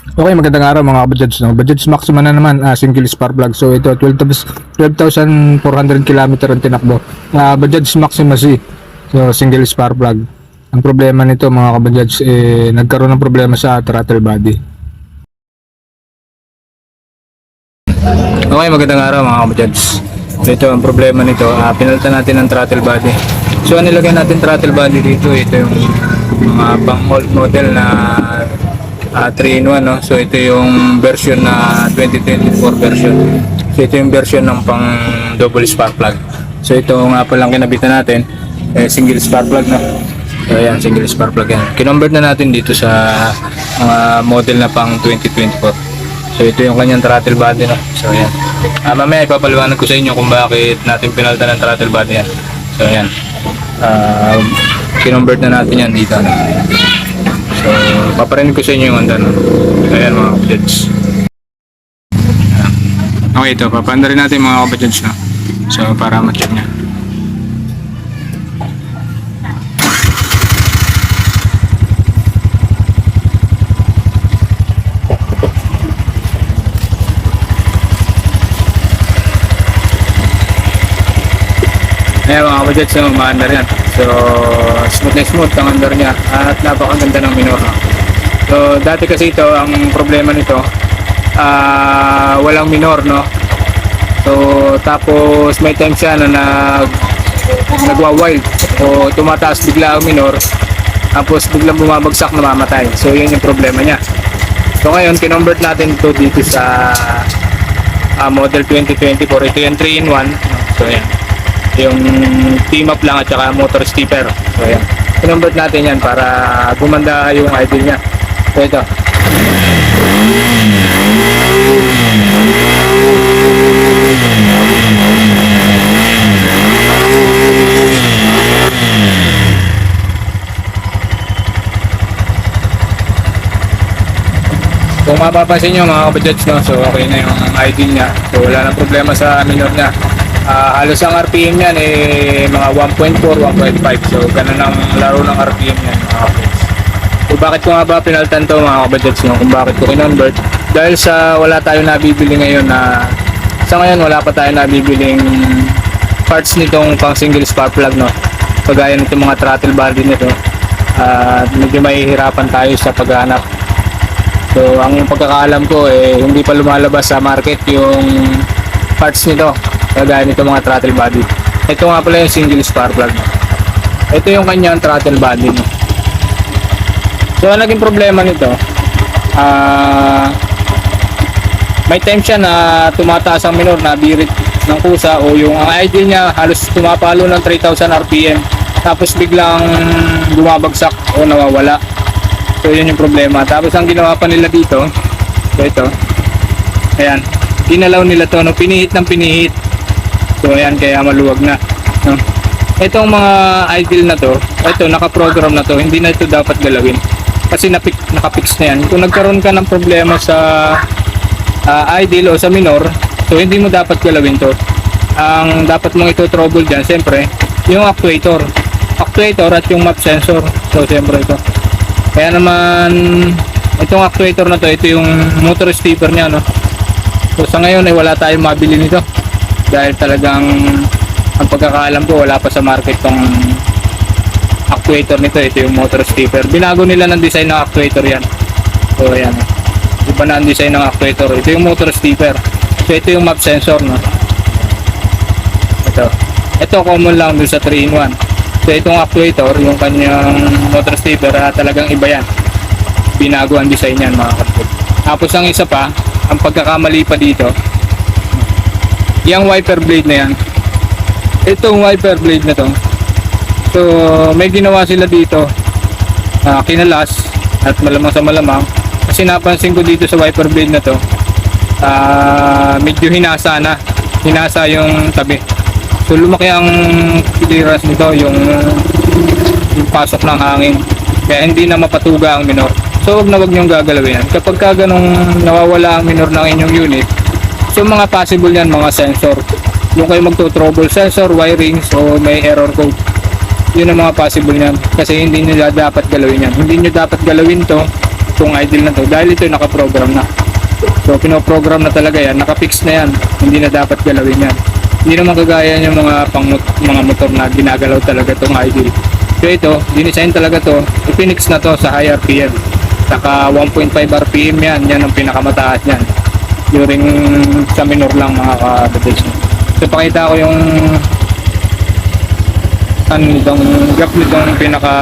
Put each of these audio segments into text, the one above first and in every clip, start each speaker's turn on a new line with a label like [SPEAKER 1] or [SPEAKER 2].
[SPEAKER 1] Okay, magandang araw mga kabadyads. No? Budgets maximum na naman, ah, single spark plug. So ito, 12,000 12,400 km ang tinakbo. Uh, budgets maximum C. So single spark plug. Ang problema nito mga kabadyads, eh, nagkaroon ng problema sa throttle body. Okay, magandang araw mga kabadyads. So ito, ang problema nito, ah, pinalitan natin ang throttle body. So ang nilagay natin throttle body dito, ito yung mga pang old model na ah, 3-in-1 no? so ito yung version na 2024 version so ito yung version ng pang double spark plug so ito nga palang kinabitan natin eh, single spark plug no? so ayan single spark plug yan kinonvert na natin dito sa mga model na pang 2024 so ito yung kanyang throttle body no? so ayan Ah, mamaya ipapaliwanag ko sa inyo kung bakit natin pinalitan ng throttle body yan so ayan Ah, kinonvert na natin yan dito no? So, paparinig ko sa inyo yung ano. Ayan mga kapatids. Okay, ito. Papanda rin natin mga kapatids na. So, para ma-check niya. Ayan mga kapatids, so, maanda rin. So, smooth na smooth ang under niya at napakaganda ng minor. no? So, dati kasi ito, ang problema nito, ah walang minor, no? So, tapos may time siya na nag, nagwa-wild o tumataas bigla ang minor tapos biglang bumabagsak na mamatay. So, yun yung problema niya. So, ngayon, kinonvert natin ito dito sa ah, model 2024. Ito yung 3-in-1. So, yan yung team up lang at saka motor stepper. So ayan. Kinonvert natin yan para gumanda yung idle niya. So ito. Kung mapapansin nyo mga kabadjets, no, so okay na yung idle niya. So wala nang problema sa minor niya. Ah, halos ang RPM yan eh mga 1.4, 1.5. So ganun ang laro ng RPM yan mga kabadjets. So bakit ko nga ba pinaltan to mga kabadjets no? Kung bakit ko kinonvert? Dahil sa wala tayo nabibili ngayon na sa ngayon wala pa tayo nabibiling parts nitong pang single spark plug no. Kagaya nitong mga throttle body nito. At medyo mahihirapan tayo sa paghanap So, ang pagkakaalam ko, eh, hindi pa lumalabas sa market yung parts nito. Kagaya nito mga throttle body. Ito nga pala yung single spark plug. Ito yung kanyang throttle body. no. So, ang naging problema nito, ah, may time siya na tumataas ang minor na birit ng kusa o yung ang idle niya halos tumapalo ng 3,000 RPM tapos biglang bumabagsak o nawawala So yun yung problema. Tapos ang ginawa pa nila dito, so ito, ayan, dinalaw nila to, no, pinihit ng pinihit. So ayan, kaya maluwag na. No. Itong mga idle na to, ito, nakaprogram na to, hindi na ito dapat galawin. Kasi napik, nakapix na yan. Kung nagkaroon ka ng problema sa ah, idle o sa minor, so hindi mo dapat galawin to. Ang dapat mong ito trouble dyan, siyempre, yung actuator. Actuator at yung map sensor. So siyempre ito. Kaya naman itong actuator na to, ito yung motor stepper niya no. So sa ngayon ay wala tayong mabili nito. Dahil talagang ang pagkakaalam ko wala pa sa market tong actuator nito, ito yung motor stepper. Binago nila ng design ng actuator yan. So ayan. Iba na ang design ng actuator. Ito yung motor stepper. So ito yung map sensor no. Ito. Ito common lang dun sa 3-in-1. So itong actuator, yung kanyang motor stepper, ah, talagang iba yan. Binago ang design yan mga kapatid. Tapos ang isa pa, ang pagkakamali pa dito, yung wiper blade na yan. Itong wiper blade na to. So may ginawa sila dito, ah, kinalas, at malamang sa malamang, kasi napansin ko dito sa wiper blade na to, ah, medyo hinasa na. Hinasa yung tabi. So lumaki ang clearance nito, yung, yung pasok ng hangin. Kaya hindi na mapatuga ang minor. So wag na wag niyong gagalawin. Kapag ka ganong nawawala ang minor ng inyong unit, so mga possible yan mga sensor. Yung kayo magto-trouble sensor, wiring, so may error code. Yun ang mga possible yan. Kasi hindi nyo dapat galawin yan. Hindi nyo dapat galawin to itong idle na to dahil ito nakaprogram na. So pinoprogram na talaga yan, nakafix na yan, hindi na dapat galawin yan. Hindi naman kagaya yung mga pang mga motor na ginagalaw talaga itong idle. So ito, dinisign talaga to, ipinix na to sa high RPM. Saka 1.5 RPM yan, yan ang pinakamataas yan. During sa minor lang mga kabadage. So pakita ko yung ano nitong gap nitong pinaka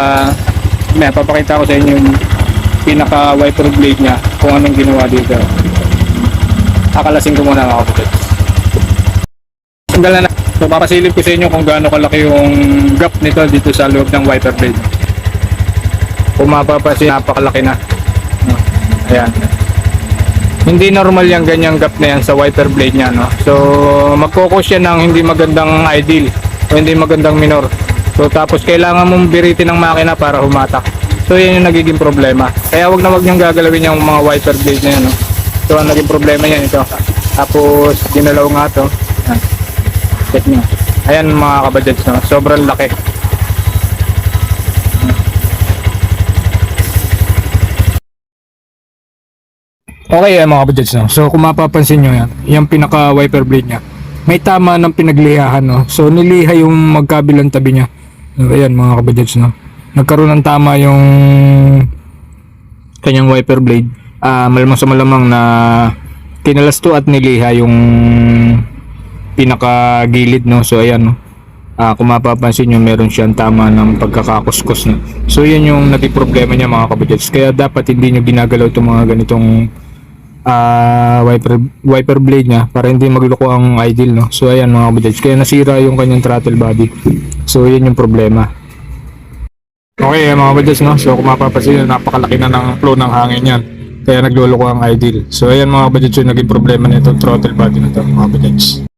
[SPEAKER 1] may papakita ko sa inyo yung pinaka wiper blade niya kung anong ginawa dito. Akalasin ko muna mga kapatid. Tanggal na so papasilip ko sa inyo kung gaano kalaki yung gap nito dito sa loob ng wiper blade. Kung mapapasin napakalaki na. Ayan hindi normal yung ganyang gap na yan sa wiper blade niya no? So magkokos yan ng hindi magandang ideal o hindi magandang minor. So tapos kailangan mong biritin ng makina para humatak. So yan yung nagiging problema. Kaya wag na wag niyong gagalawin yung mga wiper blade na yan no? So ang naging problema niyan ito. Tapos dinalaw nga to. Check nyo ayan mga kabadyads no? Sobrang laki Okay eh, mga kabadyads no. So kung mapapansin nyo yan, yung pinaka wiper blade niya. May tama ng pinaglihahan no. So niliha yung magkabilang tabi niya. So, ayan mga kabadyads no. Nagkaroon ng tama yung kanyang wiper blade. Ah, malamang sa malamang na kinalasto at niliha yung pinaka gilid no. So ayan no. Ah, kung mapapansin nyo, meron siyang tama ng pagkakakuskus no. So yan yung naging problema niya mga kabadyads. Kaya dapat hindi nyo ginagalaw itong mga ganitong ah wiper wiper blade niya para hindi magloko ang idle no. So ayan mga kabadyads, kaya nasira yung kanyang throttle body. So yan yung problema. Okay mga kabadyads no. So kung mapapansin napakalaki na ng flow ng hangin yan. Kaya nagluloko ang idle. So ayan mga kabadyads yung naging problema nito throttle body na to mga kabadyads.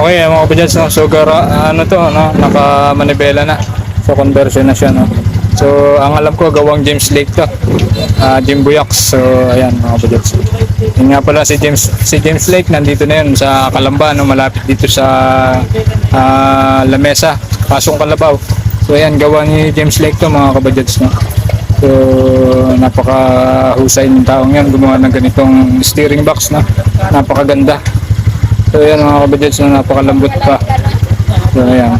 [SPEAKER 1] Okay, mga kapadyans, no? so gara, ano to, no? naka manibela na. So conversion na siya. No? So ang alam ko, gawang James Lake to. Uh, Jim Buyox. So ayan mga kapadyans. Yun nga pala si James si James Lake nandito na yun sa Kalamba, no? malapit dito sa ah, Lamesa, Pasong Kalabaw. So ayan, gawa ni James Lake to mga kapadyans. No? So napakahusay ng taong yan gumawa ng ganitong steering box na napakaganda. So yan mga kabadyads na napakalambot pa. So ayan.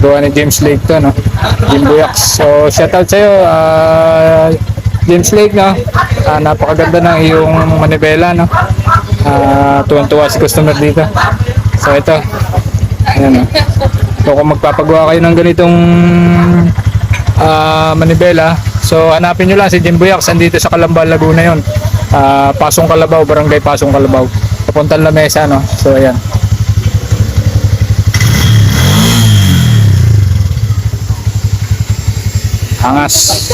[SPEAKER 1] Gawa ni James Lake to no. Jim Buyax. So shout out sa'yo ah, James Lake no. Ah, napakaganda ng iyong manibela no. Ah, tuwan-tuwa si customer dito. So ito. Ayan no. So kung magpapagawa kayo ng ganitong ah, manibela, so hanapin nyo lang si Jim Buyax andito sa Calamba, Laguna yon. Ah, Pasong Kalabaw, Barangay Pasong Kalabaw. Papuntang Lamesa, no? So, ayan. Angas.